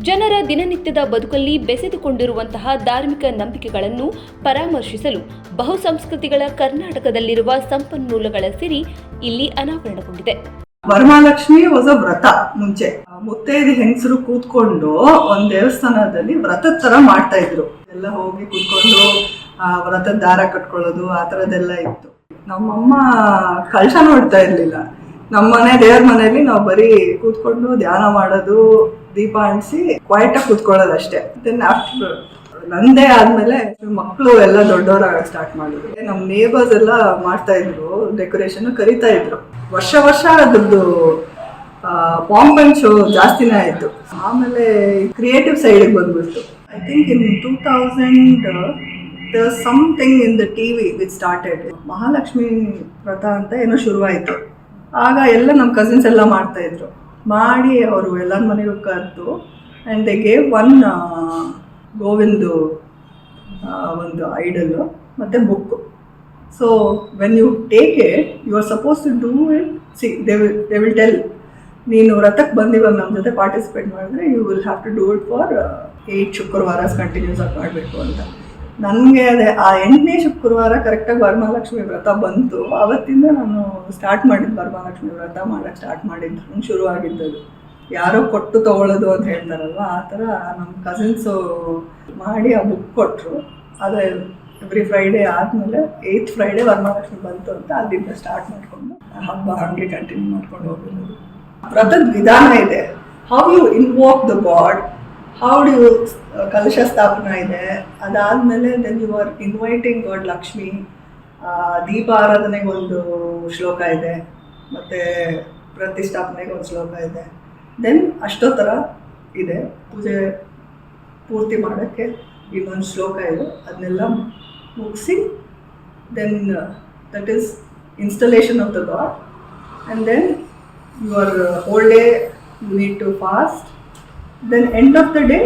ಜನರ ದಿನನಿತ್ಯದ ಬದುಕಲ್ಲಿ ಬೆಸೆದುಕೊಂಡಿರುವಂತಹ ಧಾರ್ಮಿಕ ನಂಬಿಕೆಗಳನ್ನು ಪರಾಮರ್ಶಿಸಲು ಬಹುಸಂಸ್ಕೃತಿಗಳ ಕರ್ನಾಟಕದಲ್ಲಿರುವ ಸಂಪನ್ಮೂಲಗಳ ಸಿರಿ ಇಲ್ಲಿ ಅನಾವರಣಗೊಂಡಿದೆ. ವರಮಹಾಲಕ್ಷ್ಮಿ ಹೊಸ ವ್ರತ ಮುಂಚೆ. ಮುತ್ತೈದೆ ಹೆಂಗಸರು ಕೂತ್ಕೊಂಡು ಒಂದ್ ದೇವಸ್ಥಾನದಲ್ಲಿ ವ್ರತದ ತರ ಮಾಡ್ತಾ ಇದ್ರು. ಎಲ್ಲ ಹೋಗಿ ಕೂತ್ಕೊಂಡು, ಆ ವ್ರತದ ದಾರ ಕಟ್ಕೊಳ್ಳೋದು, ಆ ಥರದ್ದೆಲ್ಲ ಇತ್ತು. ನಮ್ಮಮ್ಮ ಕಳಶ ನೋಡ್ತಾ ಇರ್ಲಿಲ್ಲ. ನಮ್ಮ ಮನೆ ದೇವ್ರ ಮನೆಯಲ್ಲಿ ನಾವು ಬರೀ ಕೂತ್ಕೊಂಡು ಧ್ಯಾನ ಮಾಡೋದು ದೀಪ ಅಂಟಿಸಿ ಕ್ವೈಟ್ ಆಗಿ ಕೂತ್ಕೊಳ್ಳೋದು ಅಷ್ಟೇ. ದೆನ್ ಆಫ್ಟರ್ ನಂದೇ ಆದ್ಮೇಲೆ ಮಕ್ಕಳು ಎಲ್ಲ ದೊಡ್ಡವರಾಗ ಸ್ಟಾರ್ಟ್ ಮಾಡಿದ್ರು. ನಮ್ಮ ನೇಬರ್ಸ್ ಎಲ್ಲ ಮಾಡ್ತಾ ಇದ್ರು ಡೆಕೋರೇಷನ್ ಕರಿತಾ ಇದ್ರು. ವರ್ಷ ವರ್ಷ ಅದ್ರದ್ದು ಪಾಂಪ್ ಶೋ ಜಾಸ್ತಿನೇ ಆಯ್ತು. ಆಮೇಲೆ ಕ್ರಿಯೇಟಿವ್ ಸೈಡಿಗೆ ಬಂದ್ಬಿಡ್ತು. I think in two thousand the something in the T V with started Mahalakshmi ವ್ರತ ಅಂತ ಏನೋ ಶುರುವಾಯಿತು. ಆಗ ಎಲ್ಲ ನಮ್ಮ ಕಸಿನ್ಸ್ ಎಲ್ಲ ಮಾಡ್ತಾ ಇದ್ರು. ಮಾಡಿ ಅವರು ಎಲ್ಲರ ಮನೆಗೂ ಕರೆದು ಆ್ಯಂಡ್ ದೇ ಗೇವ್ ಒನ್ ಗೋವಿಂದು ಒಂದು ಐಡಲ್ಲು ಮತ್ತು book so when you take it you are suppose to do it see they will they will tell ನೀನು ರಥಕ್ಕೆ ಬಂದಿವಾಗ ನಮ್ಮ ಜೊತೆ ಪಾರ್ಟಿಸಿಪೇಟ್ ಮಾಡಿದ್ರೆ you will have to do it for eight ಶುಕ್ರವಾರ ಕಂಟಿನ್ಯೂಸ್ ಆಗಿ ಮಾಡಬೇಕು ಅಂತ. ನನಗೆ ಅದೇ ಆ ಎಂಟನೇ ಶುಕ್ರವಾರ ಕರೆಕ್ಟಾಗಿ ವರಮಹಾಲಕ್ಷ್ಮಿ ವ್ರತ ಬಂತು. ಅವತ್ತಿಂದ ನಾನು ಸ್ಟಾರ್ಟ್ ಮಾಡಿದ್ದು ವರಮಹಾಲಕ್ಷ್ಮಿ ವ್ರತ ಮಾಡೋಕ್ಕೆ ಸ್ಟಾರ್ಟ್ ಮಾಡಿದ್ದು. ಶುರು ಆಗಿದ್ದದು ಯಾರೋ ಕೊಟ್ಟು ತಗೊಳ್ಳೋದು ಅಂತ ಹೇಳ್ತಾರಲ್ವ? ಆ ಥರ ನಮ್ಮ ಕಸಿನ್ಸು ಮಾಡಿ ಆ ಬುಕ್ ಕೊಟ್ಟರು ಆದರೆ ಎವ್ರಿ ಫ್ರೈಡೇ ಆದಮೇಲೆ ಏಯ್ತ್ ಫ್ರೈಡೇ ವರಮಹಾಲಕ್ಷ್ಮಿ ಬಂತು ಅಂತ ಅಲ್ಲಿಂದ ಸ್ಟಾರ್ಟ್ ಮಾಡಿಕೊಂಡು ಹಬ್ಬ ಹಾಗೆ ಕಂಟಿನ್ಯೂ ಮಾಡ್ಕೊಂಡು ಹೋಗಿರೋದು ವ್ರತದ ವಿಧಾನ ಇದೆ. How you invoke the god how do you ಕಲಶ ಸ್ಥಾಪನ ಇದೆ? ಅದಾದಮೇಲೆ then you are inviting god Lakshmi ದೀಪ ಆರಾಧನೆಗೆ ಒಂದು ಶ್ಲೋಕ ಇದೆ. ಮತ್ತು ಪ್ರತಿಷ್ಠಾಪನೆಗೆ ಒಂದು ಶ್ಲೋಕ ಇದೆ. ದೆನ್ ಅಷ್ಟೋತ್ತರ ಇದೆ. ಪೂಜೆ ಪೂರ್ತಿ ಮಾಡೋಕ್ಕೆ ಇನ್ನೊಂದು ಶ್ಲೋಕ ಇದೆ. ಅದನ್ನೆಲ್ಲ ಮುಗಿಸಿ then that is installation of the god and then your whole day you need to fast then end of the day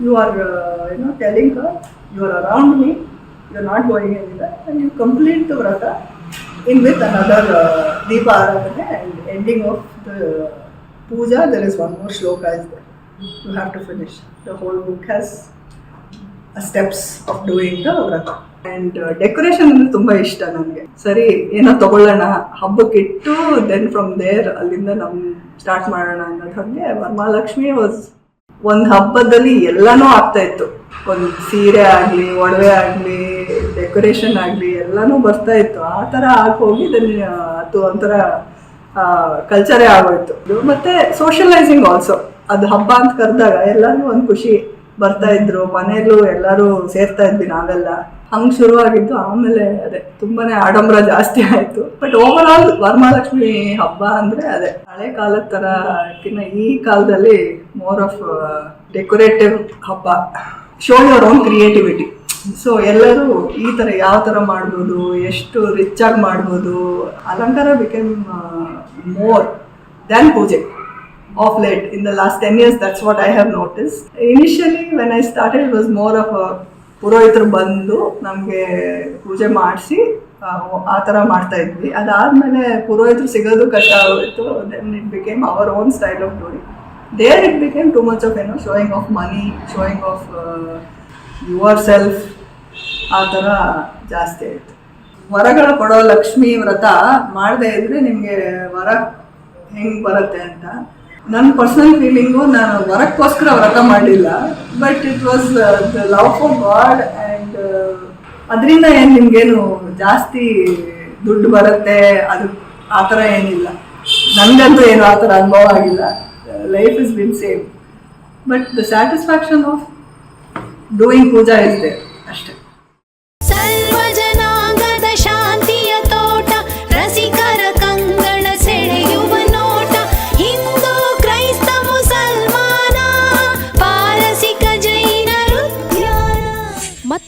you are uh, you know telling her you are around me you are not going anywhere and you complete the vrata in with another uh, deepa aradhana and ending of the puja there is one more shloka is there you have to finish the whole book has a steps of doing the vrata. And decoration ಅಂದ್ರೆ ತುಂಬಾ ಇಷ್ಟ ನನಗೆ ಸರಿ ಏನೋ ತಗೊಳ್ಳೋಣ ಹಬ್ಬಕ್ಕೆ ಇಟ್ಟು then from there ಅಲ್ಲಿಂದ ನಮ್ ಸ್ಟಾರ್ಟ್ ಮಾಡೋಣ ಅನ್ನೋದು ಹಾಗೆ ವಾಸ್ ಒಂದು ಹಬ್ಬದಲ್ಲಿ ಎಲ್ಲಾನು ಆಗ್ತಾ ಇತ್ತು. ಒಂದು ಸೀರೆ ಆಗಲಿ, ಒಡವೆ ಆಗಲಿ ಡೆಕೋರೇಷನ್ ಆಗಲಿ ಎಲ್ಲಾನು ಬರ್ತಾ ಇತ್ತು. ಆ ಥರ ಆಗಿ ಹೋಗಿ ಇದನ್ನ ಅದು ಒಂಥರ ಕಲ್ಚರೇ ಆಗೋಯ್ತು. ಮತ್ತೆ ಸೋಷಿಯಲೈಸಿಂಗ್ ಆಲ್ಸೋ ಅದು ಹಬ್ಬ ಅಂತ ಕರೆದಾಗ ಎಲ್ಲರಿಗೂ ಒಂದು ಖುಷಿ. ಬರ್ತಾ ಇದ್ರು ಮನೆಯಲ್ಲೂ ಎಲ್ಲರೂ ಸೇರ್ತಾ ಇದ್ವಿ ನಾವೆಲ್ಲ. ಹಂಗೆ ಶುರುವಾಗಿದ್ದು, ಆಮೇಲೆ ಅದೇ, ತುಂಬಾನೇ ಆಡಂಬರ ಜಾಸ್ತಿ ಆಯ್ತು. ಬಟ್ ಓವರ್ ಆಲ್ ವರಮಹಾಲಕ್ಷ್ಮಿ ಹಬ್ಬ ಅಂದ್ರೆ ಅದೇ, ಹಳೆ ಕಾಲದ ತರ ಕಿನ್ನ ಈ ಕಾಲದಲ್ಲಿ ಮೋರ್ ಆಫ್ ಡೆಕೋರೇಟಿವ್ ಹಬ್ಬ. Show your own creativity so ಎಲ್ಲರೂ ಈ ತರ ಯಾವ ತರ ಮಾಡ್ಬೋದು, ಎಷ್ಟು ರಿಚ್ ಆಗಿ ಮಾಡ್ಬೋದು, ಅಲಂಕಾರ ಬಿಕೇಮ್ ಮೋರ್ ದ್ಯಾನ್ ಪೂಜೆ. Of late in the last 10 years, that's what i have noticed. Initially, when i started, it was more of a ಪುರೋಹಿತರು ಬಂದು ನಮಗೆ ಪೂಜೆ ಮಾಡಿಸಿ, ಆ ಥರ ಮಾಡ್ತಾ ಇದ್ವಿ. ಅದಾದಮೇಲೆ ಪುರೋಹಿತರು ಸಿಗೋದು ಕಷ್ಟ ಆಗೋಯಿತು. Then it became our own style of doing there it became too much of ಏನೋ showing of money showing of yourself ಆ ಥರ ಜಾಸ್ತಿ ಆಯಿತು. ವರಗಳು ಕೊಡೋ ಲಕ್ಷ್ಮಿ ವ್ರತ ಮಾಡದೇ ಇದ್ದರೆ ನಿಮಗೆ ವರ ಹೆಂಗೆ ಬರುತ್ತೆ ಅಂತ ನನ್ನ ಪರ್ಸನಲ್ ಫೀಲಿಂಗು ನಾನು ವರಕ್ಕೋಸ್ಕರ ವ್ರತ ಮಾಡಲಿಲ್ಲ. But it was the love for god and ಅದರಿಂದ ಏನು ನಿಮಗೇನು ಜಾಸ್ತಿ ದುಡ್ಡು ಬರುತ್ತೆ? ಅದು ಆ ಥರ ಏನಿಲ್ಲ. ನನಗಂತೂ ಏನು ಆ ಥರ ಅನುಭವ ಆಗಿಲ್ಲ. Life is been same but the satisfaction of doing puja is there ಅಷ್ಟೇ.